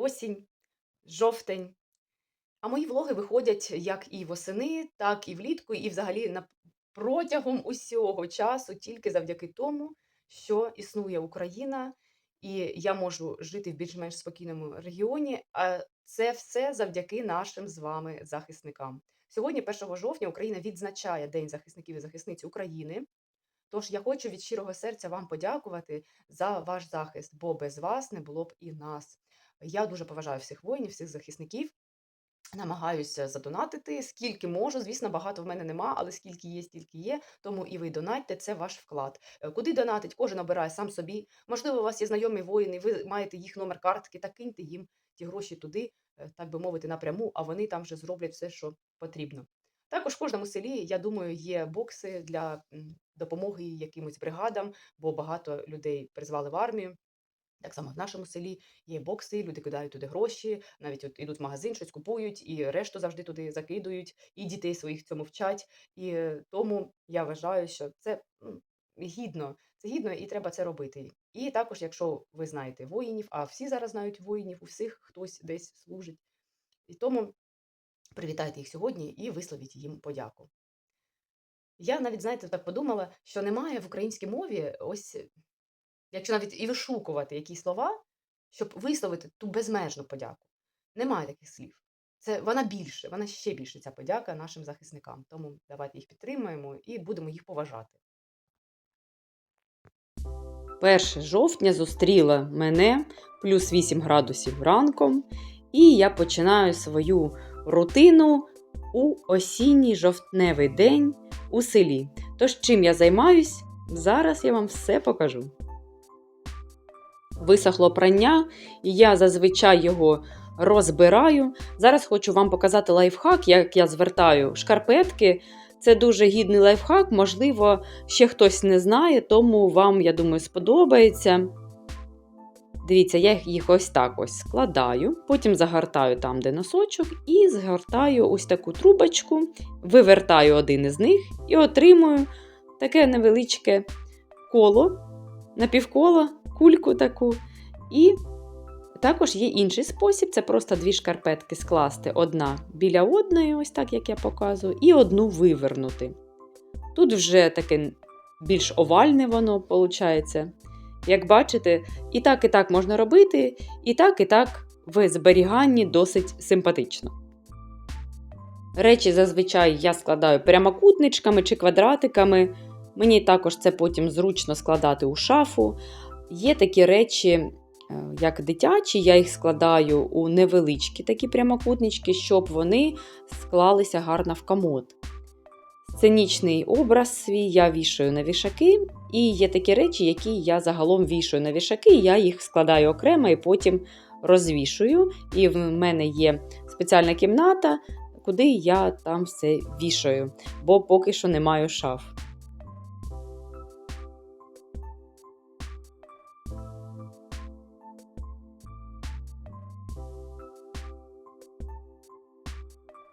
осінь, жовтень. А мої влоги виходять як і восени, так і влітку, і взагалі протягом усього часу тільки завдяки тому, що існує Україна, і я можу жити в більш-менш спокійному регіоні. А це все завдяки нашим з вами захисникам. Сьогодні, 1 жовтня, Україна відзначає День захисників і захисниць України. Тож я хочу від щирого серця вам подякувати за ваш захист, бо без вас не було б і нас. Я дуже поважаю всіх воїнів, всіх захисників. Намагаюся задонатити скільки можу. Звісно, багато в мене нема, але скільки є, стільки є. Тому і ви донатьте, це ваш вклад. Е, Куди донатить, кожен обирає сам собі. Можливо, у вас є знайомі воїни, ви маєте їх номер картки, та киньте їм ті гроші туди, е, так би мовити, напряму, а вони там вже зроблять все, що потрібно. Також в кожному селі, я думаю, є бокси для допомоги якимось бригадам, бо багато людей призвали в армію. Так само в нашому селі є бокси, люди кидають туди гроші, навіть от ідуть в магазин, щось купують, і решту завжди туди закидують, і дітей своїх цьому вчать. І е, тому я вважаю, що це гідно, це гідно і треба це робити. І також, якщо ви знаєте воїнів, а всі зараз знають воїнів, у всіх хтось десь служить. І тому привітайте їх сьогодні і висловіть їм подяку. Я навіть, знаєте, так подумала, що немає в українській мові ось Якщо навіть і вишукувати якісь слова, щоб висловити ту безмежну подяку. Немає таких слів. Це вона більше, вона ще більше ця подяка нашим захисникам. Тому давайте їх підтримаємо і будемо їх поважати. 1 жовтня зустріла мене плюс 8 градусів ранком, і я починаю свою рутину у осінній жовтневий день у селі. Тож, чим я займаюсь, зараз я вам все покажу. Висохло прання, і я зазвичай його розбираю. Зараз хочу вам показати лайфхак, як я звертаю шкарпетки. Це дуже гідний лайфхак, можливо, ще хтось не знає, тому вам, я думаю, сподобається. Дивіться, я їх ось так ось складаю, потім загортаю там, де носочок, і згортаю ось таку трубочку, вивертаю один із них і отримую таке невеличке коло, напівколо, кульку таку. І також є інший спосіб це просто дві шкарпетки скласти одна біля одної, ось так, як я показую, і одну вивернути. Тут вже таке більш овальне воно виходить. Як бачите, і так, і так можна робити, і так, і так в зберіганні досить симпатично. Речі зазвичай я складаю прямокутничками чи квадратиками. Мені також це потім зручно складати у шафу. Є такі речі, е, як дитячі, я їх складаю у невеличкі такі прямокутнички, щоб вони склалися гарно в комод. Сценічний образ свій я вішаю на вішаки, і є такі речі, які я загалом вішаю на вішаки, я їх складаю окремо і потім розвішую. І в мене є спеціальна кімната, куди я там все вішаю, бо поки що не маю шаф.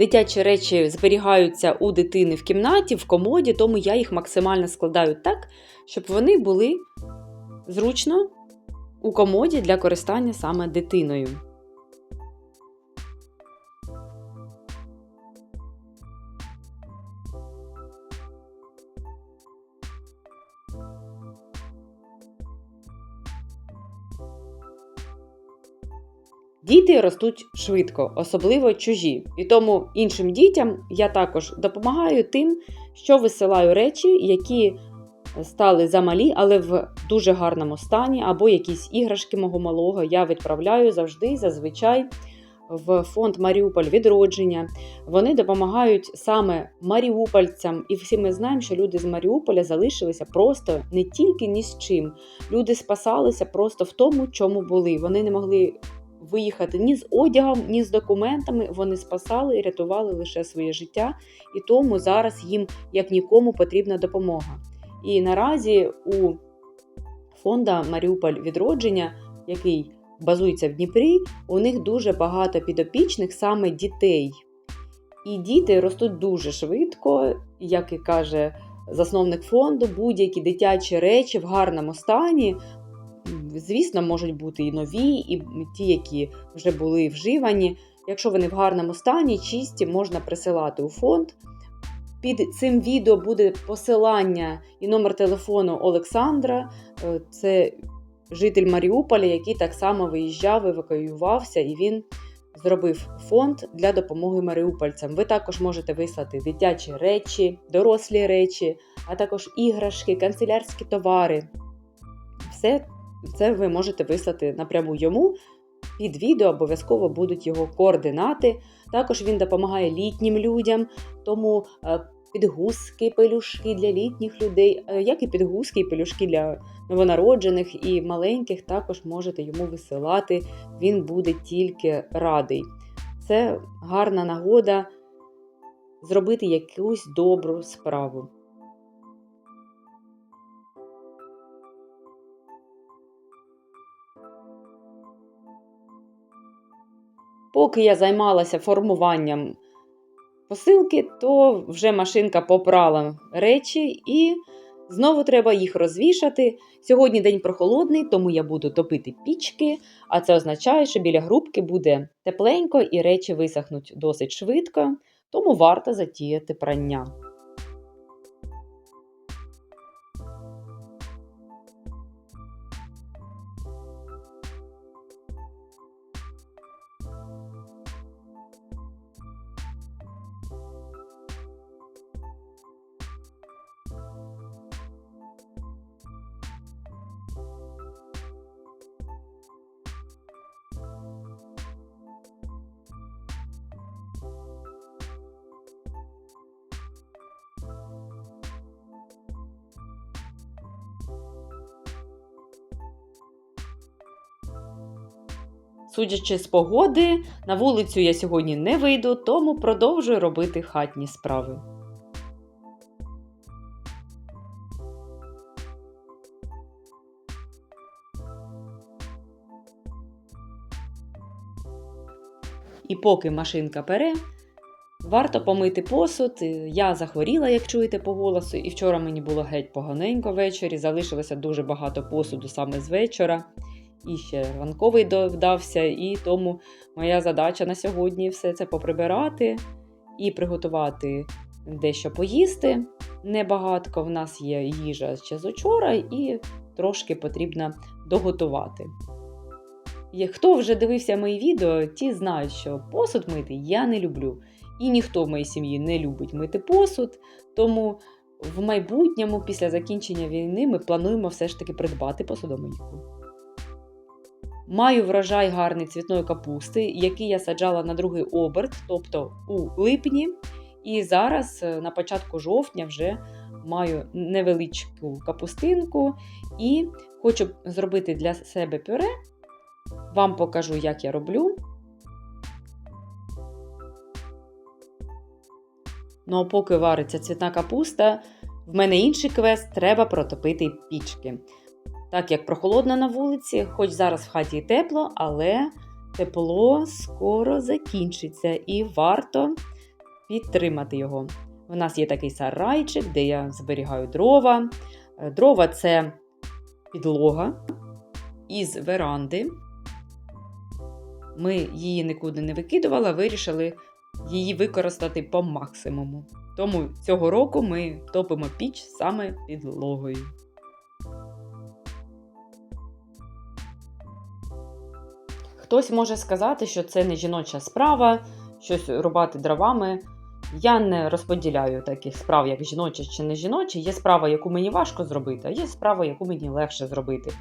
Дитячі речі зберігаються у дитини в кімнаті, в комоді, тому я їх максимально складаю так, щоб вони були зручно у комоді для користання саме дитиною. Діти ростуть швидко, особливо чужі. І тому іншим дітям я також допомагаю тим, що висилаю речі, які стали замалі, але в дуже гарному стані, або якісь іграшки мого малого я відправляю завжди, зазвичай. В фонд Маріуполь відродження. Вони допомагають саме маріупольцям, і всі ми знаємо, що люди з Маріуполя залишилися просто не тільки ні з чим. Люди спасалися просто в тому, чому були. Вони не могли виїхати ні з одягом, ні з документами. Вони спасали і рятували лише своє життя, і тому зараз їм як нікому потрібна допомога. І наразі у фонда Маріуполь відродження, який базується в Дніпрі, у них дуже багато підопічних саме дітей. І діти ростуть дуже швидко, як і каже засновник фонду, будь-які дитячі речі в гарному стані звісно, можуть бути і нові, і ті, які вже були вживані. Якщо вони в гарному стані, чисті, можна присилати у фонд. Під цим відео буде посилання і номер телефону Олександра. Е, Це житель Маріуполя, який так само виїжджав, евакуювався, і він зробив фонд для допомоги маріупольцям. Ви також можете вислати дитячі речі, дорослі речі, а також іграшки, канцелярські товари. Все це ви можете вислати напряму йому. Під відео обов'язково будуть його координати. Також він допомагає літнім людям, тому е, підгузки, пелюшки для літніх людей, е, як і підгузки і пелюшки для новонароджених і маленьких, також можете йому висилати. Він буде тільки радий. Це гарна нагода зробити якусь добру справу. Поки я займалася формуванням посилки, то вже машинка попрала речі і знову треба їх розвішати. Сьогодні день прохолодний, тому я буду топити пічки, а це означає, що біля грубки буде тепленько і речі висохнуть досить швидко, тому варто затіяти прання. Судячи з погоди, на вулицю я сьогодні не вийду, тому продовжую робити хатні справи. І поки машинка пере, варто помити посуд. Я захворіла, як чуєте по голосу, і вчора мені було геть поганенько ввечері. Залишилося дуже багато посуду саме з вечора. І ще ранковий вдався, і тому моя задача на сьогодні все це поприбирати і приготувати дещо поїсти. Небагатко в нас є їжа ще з учора, і трошки потрібно доготувати. Є- Хто вже дивився мої відео, ті знають, що посуд мити я не люблю. І ніхто в моїй сім'ї не любить мити посуд. Тому в майбутньому, після закінчення війни, ми плануємо все ж таки придбати посудомийку. Маю врожай гарний цвітної капусти, який я саджала на другий оберт, тобто у липні. І зараз, е, на початку жовтня, вже маю невеличку капустинку і хочу зробити для себе пюре. Вам покажу, як я роблю. Ну а поки вариться цвітна капуста, в мене інший квест треба протопити пічки. Так як прохолодно на вулиці, хоч зараз в хаті і тепло, але тепло скоро закінчиться і варто підтримати його. У нас є такий сарайчик, де я зберігаю дрова. Е, Дрова це підлога із веранди. Ми її нікуди не викидували, вирішили її використати по максимуму. Тому цього року ми топимо піч саме підлогою. Хтось може сказати, що це не жіноча справа, щось рубати дровами. Я не розподіляю таких справ, як жіночі чи не жіночі. Є справа, яку мені важко зробити, а є справа, яку мені легше зробити.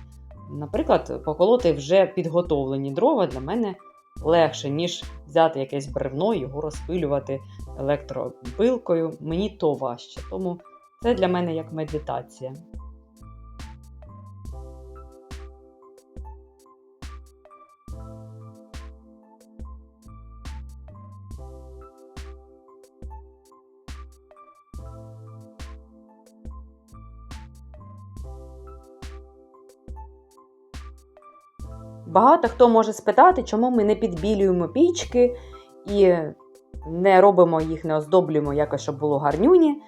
Наприклад, поколоти вже підготовлені дрова для мене легше, ніж взяти якесь бревно і його розпилювати електропилкою. Мені то важче. Тому це для мене як медитація. Багато хто може спитати, чому ми не підбілюємо пічки і не робимо їх, не оздоблюємо якось, щоб було гарнюні.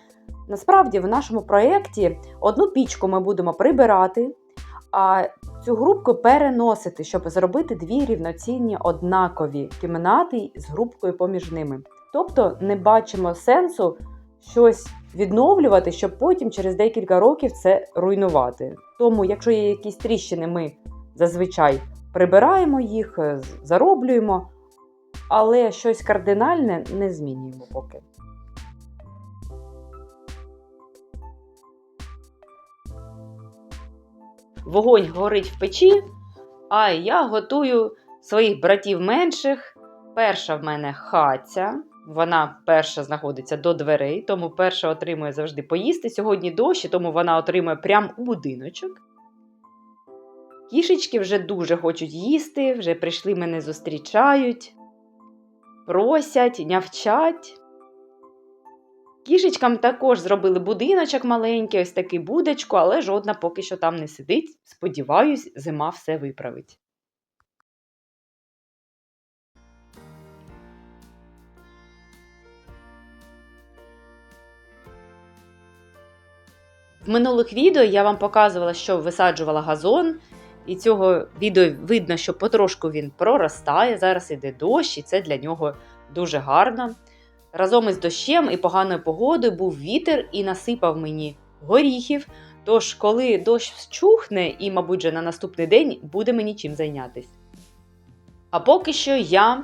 Насправді, в нашому проєкті одну пічку ми будемо прибирати, а цю грубку переносити, щоб зробити дві рівноцінні однакові кімнати з грубкою поміж ними. Тобто не бачимо сенсу щось відновлювати, щоб потім через декілька років це руйнувати. Тому, якщо є якісь тріщини, ми зазвичай прибираємо їх, е, зароблюємо, але щось кардинальне не змінюємо поки. Вогонь горить в печі, а я готую своїх братів менших. Перша в мене хаця. Вона перша знаходиться до дверей, тому перша отримує завжди поїсти. Сьогодні дощ, тому вона отримує прямо у будиночок. Кішечки вже дуже хочуть їсти, вже прийшли мене зустрічають, просять, нявчать. Кішечкам також зробили будиночок маленький, ось такий будочку, але жодна поки що там не сидить. Сподіваюсь, зима все виправить. В минулих відео я вам показувала, що висаджувала газон, і цього відео видно, що потрошку він проростає. Зараз іде дощ, і це для нього дуже гарно. Разом із дощем і поганою погодою був вітер і насипав мені горіхів. Тож, коли дощ вщухне, і, мабуть, вже на наступний день буде мені чим зайнятися. А поки що я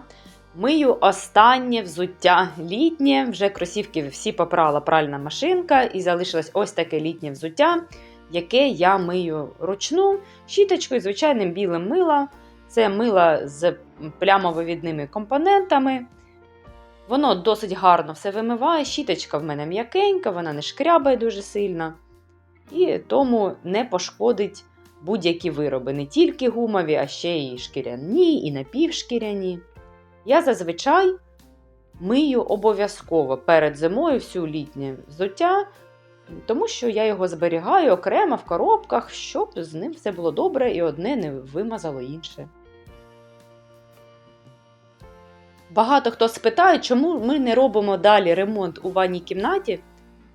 мию останнє взуття літнє. Вже кросівки всі попрала пральна машинка, і залишилось ось таке літнє взуття, яке я мию ручну щіточкою, звичайним білим мила. Це мило з плямовивідними компонентами. Воно досить гарно все вимиває. Щіточка в мене м'якенька, вона не шкрябає дуже сильно. І тому не пошкодить будь-які вироби, не тільки гумові, а ще й шкіряні, і напівшкіряні. Я зазвичай мию обов'язково перед зимою всю літнє взуття, тому що я його зберігаю окремо в коробках, щоб з ним все було добре і одне не вимазало інше. Багато хто спитає, чому ми не робимо далі ремонт у ванній кімнаті.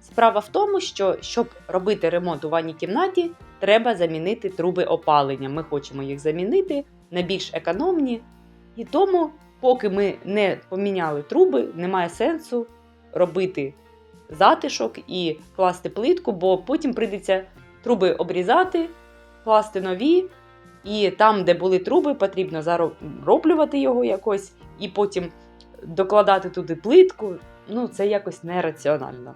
Справа в тому, що щоб робити ремонт у ванній кімнаті, треба замінити труби опалення. Ми хочемо їх замінити на більш економні. І тому, поки ми не поміняли труби, немає сенсу робити затишок і класти плитку, бо потім прийдеться труби обрізати, класти нові. І там, де були труби, потрібно зароблювати його якось, і потім докладати туди плитку. Ну, це якось нераціонально.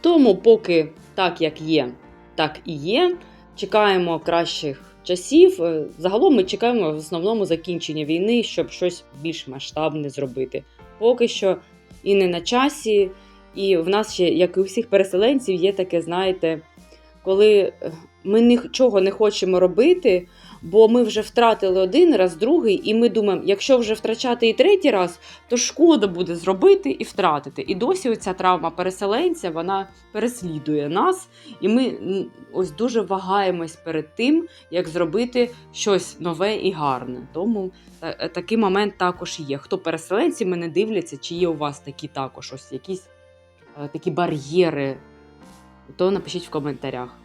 Тому, поки так, як є, так і є. Чекаємо кращих часів. Е, Загалом ми чекаємо в основному закінчення війни, щоб щось більш масштабне зробити. Поки що і не на часі, і в нас ще, як і у всіх переселенців, є таке, знаєте, коли ми нічого не хочемо робити, бо ми вже втратили один раз, другий, і ми думаємо, якщо вже втрачати і третій раз, то шкода буде зробити і втратити. І досі оця травма переселенця вона переслідує нас, і ми ось дуже вагаємось перед тим, як зробити щось нове і гарне. Тому е, такий момент також є. Хто переселенці мене дивляться, чи є у вас такі також ось якісь е, такі бар'єри, то напишіть в коментарях.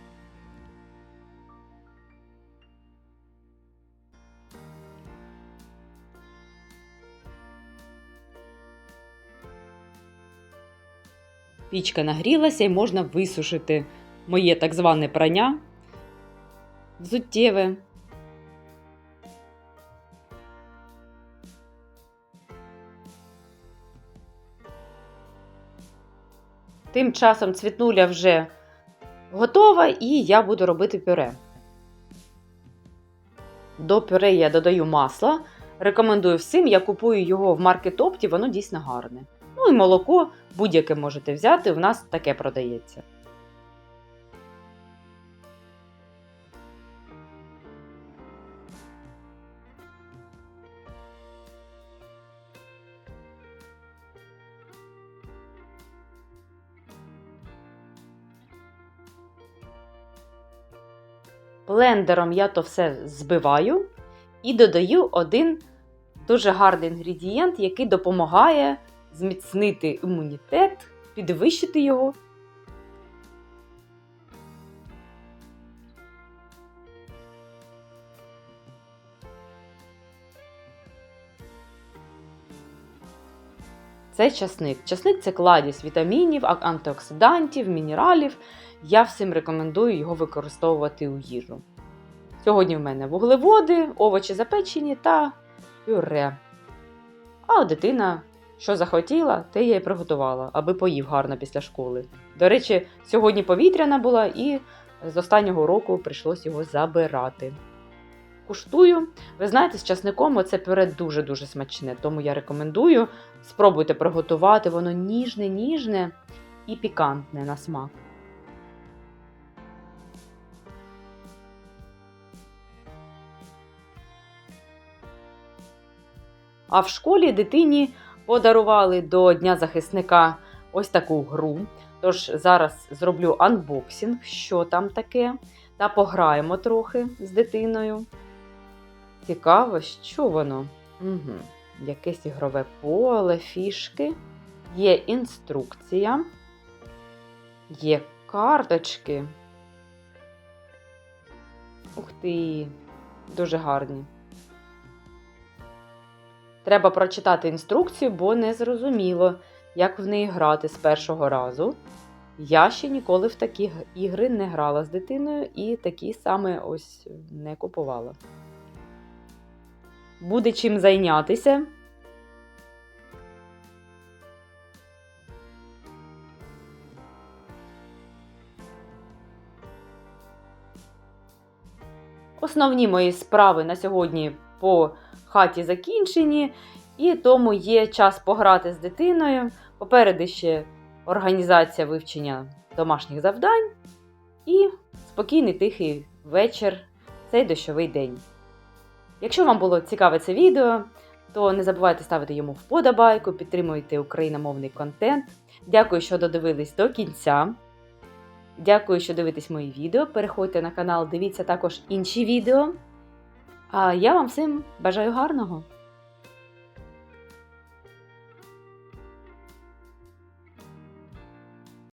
Пічка нагрілася і можна висушити моє так зване прання взуттєве. Тим часом цвітнуля вже готова, і я буду робити пюре. До пюре я додаю масло. Рекомендую всім, я купую його в маркетопті, воно дійсно гарне. Ну і молоко будь-яке можете взяти, в нас таке продається. Блендером я то все збиваю і додаю один дуже гарний інгредієнт, який допомагає зміцнити імунітет, підвищити його. Це часник. Часник це кладість вітамінів, антиоксидантів, мінералів. Я всім рекомендую його використовувати у їжу. Сьогодні в мене вуглеводи, овочі запечені та пюре. А дитина що захотіла, те я й приготувала, аби поїв гарно після школи. До речі, сьогодні повітряна була і з останнього року прийшлось його забирати. Куштую. Ви знаєте, з часником оце пюре дуже-дуже смачне, тому я рекомендую. Спробуйте приготувати, воно ніжне, ніжне і пікантне на смак. А в школі дитині подарували до Дня захисника ось таку гру. Тож зараз зроблю анбоксинг, що там таке, та пограємо трохи з дитиною. Цікаво, що воно? Угу. Якесь ігрове поле, фішки. Є інструкція, є карточки. Ух ти, дуже гарні. Треба прочитати інструкцію, бо не зрозуміло, як в неї грати з першого разу. Я ще ніколи в такі ігри не грала з дитиною і такі саме ось не купувала. Буде чим зайнятися. Основні мої справи на сьогодні по хаті закінчені, і тому є час пограти з дитиною. Попереду ще організація вивчення домашніх завдань і спокійний тихий вечір цей дощовий день. Якщо вам було цікаве це відео, то не забувайте ставити йому вподобайку, підтримуйте україномовний контент. Дякую, що додивились до кінця. Дякую, що дивитесь мої відео. Переходьте на канал, дивіться також інші відео. А я вам всім бажаю гарного!